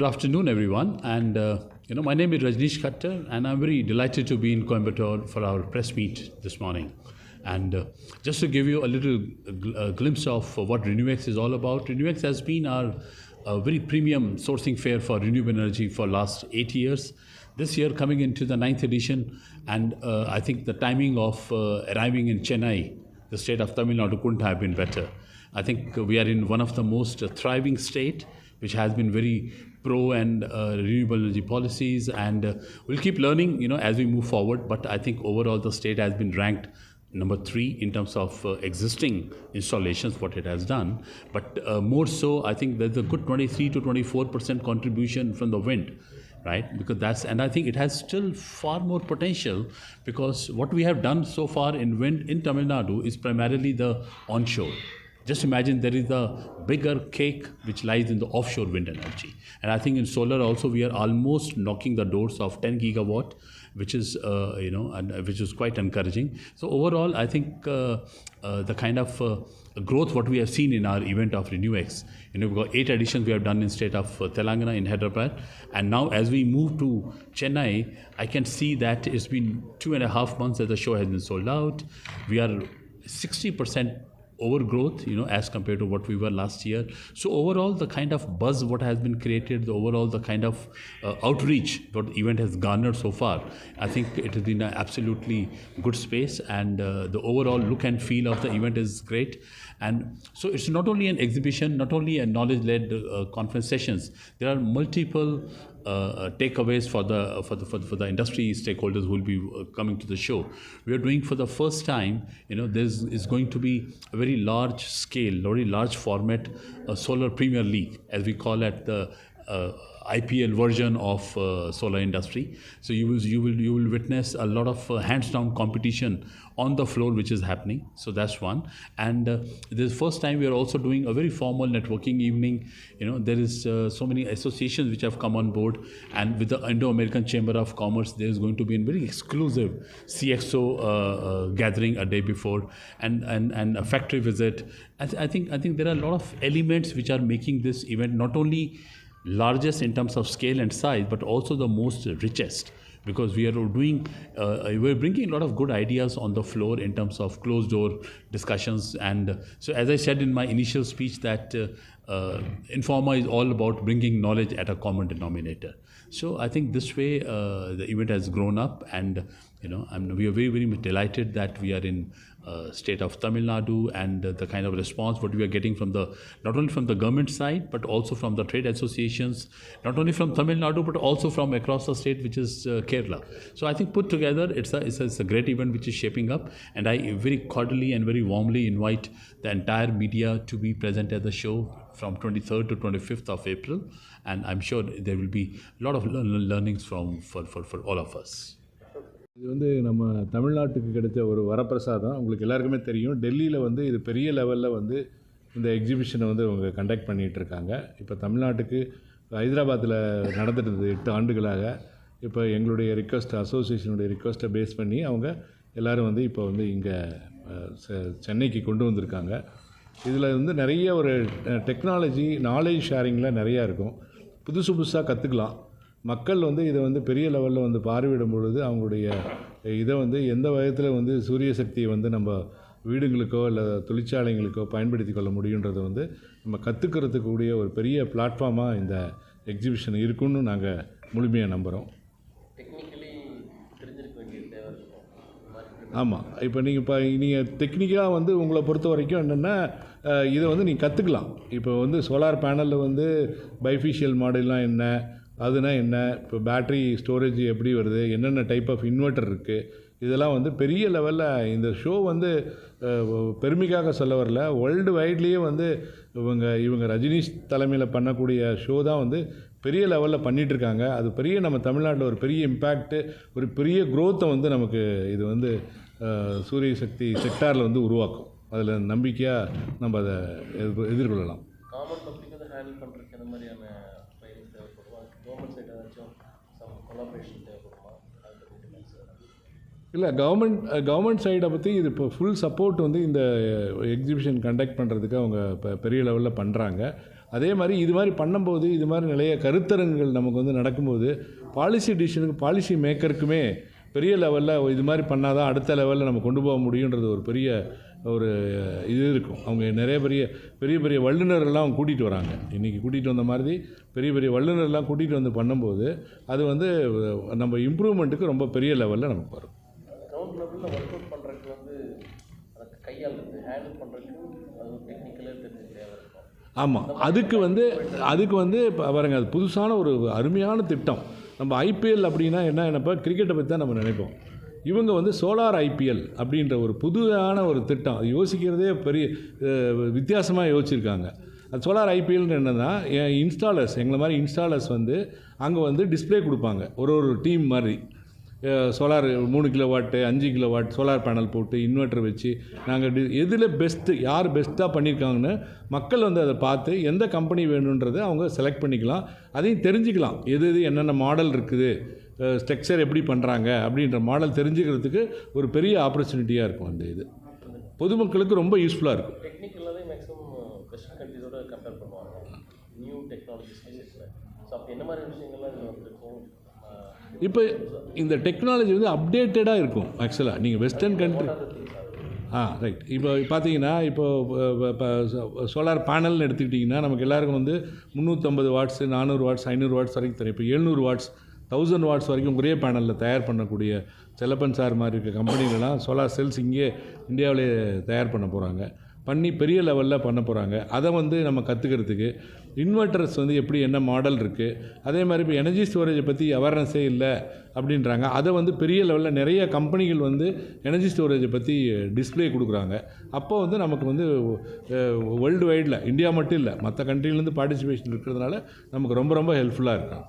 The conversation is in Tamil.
good afternoon, everyone. And uh, you know, my name is Rajnish Khattar, and I'm very delighted to be in Coimbatore for our press meet this morning. And uh, just to give you a little gl- uh, glimpse of what RenewX is all about, RenewX has been our uh, very premium sourcing fair for renewable energy for last eight years. This year, coming into the ninth edition, and uh, I think the timing of arriving in Chennai, the state of Tamil Nadu, couldn't have been better. I think we are in one of the most thriving state, which has been very pro and uh, renewable energy policies, and uh, we'll keep learning, you know, as we move forward. But I think overall the state has been ranked number three in terms of uh, existing installations, what it has done. But uh, more so, I think there's a good 23 to 24 percent contribution from the wind right because that's and i think it has still far more potential because what we have done so far in wind in tamil nadu is primarily the onshore just imagine there is a bigger cake which lies in the offshore wind energy and i think in solar also we are almost knocking the doors of 10 gigawatt which is uh, you know and, uh, which is quite encouraging so overall i think uh, uh, the kind of uh, growth what we have seen in our event of RenewX. You know, we've got eight editions we have done in state of uh, Telangana in Hyderabad, and now as we move to Chennai, I can see that it's been two and a half months that the show has been sold out. We are 60 percent overgrowth you know as compared to what we were last year. So overall the kind of buzz what has been created the overall the kind of uh, outreach what the event has garnered so far i think it has been an absolutely good space. And uh, the overall look and feel of the event is great. And so it's not only an exhibition not only a knowledge led uh, conference sessions. There are multiple takeaways for the, for the for the for the industry stakeholders who will be uh, coming to the show. We are doing for the first time. You know, there's is going to be a very large scale, very large format, uh, solar Premier League, as we call it the. Uh, IPL version of uh, solar industry. So you will you will you will witness a lot of uh, hands-down competition on the floor, which is happening. So that's one. And uh, this first time we are also doing a very formal networking evening. You know there is uh, so many associations which have come on board, and with the Indo-American Chamber of Commerce, there is going to be a very exclusive CXO uh, uh, gathering a day before, and and and a factory visit. I, th- I think I think there are a lot of elements which are making this event not only largest in terms of scale and size, but also the most richest. Because we are doing uh, we're bringing a lot of good ideas on the floor in terms of closed door discussions. And so as i said in my initial speech that uh, uh, informa is all about bringing knowledge at a common denominator. So i think this way uh, the event has grown up and you know I'm, we are very very delighted that we are in uh, state of Tamil Nadu and uh, the kind of response what we are getting from the not only from the government side but also from the trade associations, not only from Tamil Nadu but also from across the state which is uh, Kerala. So I think put together it's a, it's a it's a great event which is shaping up and I very cordially and very warmly invite the entire media to be present at the show from 23rd to 25th of April and I'm sure there will be a lot of learnings from for, for, for all of us. இது வந்து நம்ம தமிழ்நாட்டுக்கு கிடைச்ச ஒரு வரப்பிரசாதம். உங்களுக்கு எல்லாருக்குமே தெரியும். டெல்லியில் வந்து இது பெரிய லெவலில் வந்து இந்த எக்ஸிபிஷனை வந்து அவங்க கண்டக்ட் பண்ணிகிட்ருக்காங்க இப்போ தமிழ்நாட்டுக்கு ஹைதராபாத்தில் நடந்துட்டு இருந்தது எட்டு ஆண்டுகளாக. இப்போ எங்களுடைய ரிக்வஸ்ட் அசோசியேஷனுடைய ரிக்வஸ்ட்டை பேஸ் பண்ணி அவங்க எல்லோரும் வந்து இப்போ வந்து இங்கே சென்னைக்கு கொண்டு வந்திருக்காங்க. இதில் வந்து நிறைய ஒரு டெக்னாலஜி நாலேஜ் ஷேரிங்கில் நிறையா இருக்கும். புதுசு புதுசாக கற்றுக்கலாம் மக்கள் வந்து இதை வந்து பெரிய லெவலில் வந்து பார்வையிடும் பொழுது அவங்களுடைய இதை வந்து எந்த விதத்தில் வந்து சூரிய சக்தியை வந்து நம்ம வீடுங்களுக்கோ இல்லை தொழிற்சாலைங்களுக்கோ பயன்படுத்தி கொள்ள முடியுன்றதை வந்து நம்ம கற்றுக்கிறதுக்கு கூடிய ஒரு பெரிய பிளாட்ஃபார்மாக இந்த எக்ஸிபிஷன் இருக்குன்னு நாங்கள் முழுமையாக நம்புகிறோம் ஆமாம் இப்போ நீங்கள் இப்போ நீங்கள் டெக்னிக்காக வந்து உங்களை பொறுத்த வரைக்கும் என்னென்னா இதை வந்து நீங்கள் கற்றுக்கலாம் இப்போ வந்து சோலார் பேனலில் வந்து பைஃபிஷியல் மாடல்லாம் என்ன? அதுனா என்ன? இப்போ பேட்ரி ஸ்டோரேஜ் எப்படி வருது? என்னென்ன டைப் ஆஃப் இன்வெர்ட்டர் இருக்குது இதெல்லாம் வந்து பெரிய லெவலில் இந்த ஷோ வந்து பெருமைக்காக சொல்ல வரல. வேர்ல்டு வைட்லேயே வந்து இவங்க இவங்க ரஜினிஷ் தலைமையில் பண்ணக்கூடிய ஷோ தான் வந்து பெரிய லெவலில் பண்ணிகிட்ருக்காங்க அது பெரிய நம்ம தமிழ்நாட்டில் ஒரு பெரிய இம்பேக்ட்டு ஒரு பெரிய க்ரோத்தை வந்து நமக்கு இது வந்து சூரிய சக்தி செக்டாரில் வந்து உருவாக்கும். அதில் நம்பிக்கையாக நம்ம அதை எதிர் எதிர்கொள்ளலாம். காமன் பப்ளிக் ஹேண்டில் பண்ணுறதுக்கு அந்த மாதிரியான ட்ரைனிங் தேவைப்படுமா கவர்மெண்ட் சைடு ஏதாச்சும் சம் கொலாபரேஷன் தேவைப்படுமா. இல்லை கவர்மெண்ட் கவர்மெண்ட் சைடை பற்றி இது இப்போ ஃபுல் சப்போர்ட் வந்து இந்த எக்ஸிபிஷன் கண்டக்ட் பண்ணுறதுக்கு அவங்க இப்போ பெரிய லெவலில் பண்ணுறாங்க அதே மாதிரி இது மாதிரி பண்ணும்போது இது மாதிரி நிறைய கருத்தரங்குகள் நமக்கு வந்து நடக்கும்போது பாலிசி டிசிஷனுக்கு பாலிசி மேக்கருக்குமே பெரிய லெவலில் இது மாதிரி பண்ணால் தான் அடுத்த லெவலில் நம்ம கொண்டு போக முடியுன்றது ஒரு பெரிய ஒரு இது இருக்கும். அவங்க நிறைய பெரிய பெரிய பெரிய வல்லுநர்கள்லாம் அவங்க கூட்டிகிட்டு வராங்க. இன்றைக்கி கூட்டிகிட்டு வந்த மாதிரி பெரிய பெரிய வல்லுநர்லாம் கூட்டிகிட்டு வந்து பண்ணும்போது அது வந்து நம்ம இம்ப்ரூவ்மெண்ட்டுக்கு ரொம்ப பெரிய லெவலில் நமக்கு வரும். கிரவுண்ட் லெவலில் ஒர்க் அவுட் பண்ணுறதுக்கு வந்து அதுக்கு கையாளுறது ஹேண்டில் பண்ணுறதுக்கு அது டெக்னிக்கலாக தெரிஞ்ச தேவை இருக்கும். ஆமாம் அதுக்கு வந்து அதுக்கு வந்து இப்போ பாருங்க அது புதுசான ஒரு அருமையான திட்டம். நம்ம ஐபிஎல் அப்படின்னா என்ன? நினைப்போம் கிரிக்கெட்டை பற்றி தான் நம்ம நினைப்போம். இவங்க வந்து சோலார் ஐபிஎல் அப்படின்ற ஒரு புதுதான ஒரு திட்டம். அது யோசிக்கிறதே பெரிய வித்தியாசமாக யோசிச்சிருக்காங்க. அது சோலார் ஐபிஎல்னு என்னென்னா என் இன்ஸ்டாலர்ஸ் எங்களை மாதிரி இன்ஸ்டாலர்ஸ் வந்து அங்கே வந்து டிஸ்ப்ளே கொடுப்பாங்க. ஒரு ஒரு டீம் மாதிரி. சோலார் மூணு கிலோ வாட்டு அஞ்சு கிலோ வாட் சோலார் பேனல் போட்டு இன்வெர்ட்டர் வச்சு நாங்கள் டி எதில் பெஸ்ட்டு யார் பெஸ்ட்டாக பண்ணியிருக்காங்கன்னு மக்கள் வந்து அதை பார்த்து எந்த கம்பெனி வேணுன்றதை அவங்க செலக்ட் பண்ணிக்கலாம். அதையும் தெரிஞ்சுக்கலாம். எது எது என்னென்ன மாடல் இருக்குது ஸ்ட்ரக்சர் எப்படி பண்ணுறாங்க அப்படின்ற மாடல் தெரிஞ்சுக்கிறதுக்கு ஒரு பெரிய ஆப்பர்ச்சுனிட்டியாக இருக்கும் அந்த இது. பொதுமக்களுக்கு ரொம்ப யூஸ்ஃபுல்லாக இருக்கும். டெக்னிக்கலாகவே மேக்ஸிமம் வெஸ்டர்ன் கண்ட்ரிஸோட கம்பேர் பண்ணுவாங்க. நியூ டெக்னாலஜிஸ் ஸோ அப்போ என்ன மாதிரி விஷயங்கள்லாம் இதில் இப்போ இந்த டெக்னாலஜி வந்து அப்டேட்டடாக இருக்கும் ஆக்சுவலாக நீங்கள் வெஸ்டர்ன் கண்ட்ரி ஆ ரைட் இப்போ பார்த்தீங்கன்னா இப்போ இப்போ சோலார் பேனல்னு எடுத்துக்கிட்டிங்கன்னா நமக்கு எல்லாருக்கும் வந்து முந்நூற்றம்பது வாட்ஸ் நானூறு வாட்ஸ் ஐநூறு வாட்ஸ் வரைக்கும் தெரியும். இப்போ எழுநூறு வாட்ஸ் தௌசண்ட் வாட்ஸ் வரைக்கும் ஒரே பேனலில் தயார் பண்ணக்கூடிய செல்லப்பன் சார் மாதிரி இருக்க கம்பெனிகள்லாம் சோலார் செல்ஸ் இங்கே இந்தியாவிலே தயார் பண்ண போகிறாங்க பண்ணி பெரிய லெவலில் பண்ண போகிறாங்க அதை வந்து நம்ம கற்றுக்கிறதுக்கு இன்வெர்ட்டர்ஸ் வந்து எப்படி என்ன மாடல் இருக்குது அதே மாதிரி இப்போ எனர்ஜி ஸ்டோரேஜை பற்றி அவேர்னஸே இல்லை அப்படின்றாங்க. அதை வந்து பெரிய லெவலில் நிறைய கம்பெனிகள் வந்து எனர்ஜி ஸ்டோரேஜை பற்றி டிஸ்ப்ளே கொடுக்குறாங்க. அப்போ வந்து நமக்கு வந்து வேர்ல்டு வைடில் இந்தியா மட்டும் இல்லை மற்ற கண்ட்ரிலேருந்து பார்ட்டிசிபேஷன் இருக்கிறதுனால நமக்கு ரொம்ப ரொம்ப ஹெல்ப்ஃபுல்லாக இருக்கும்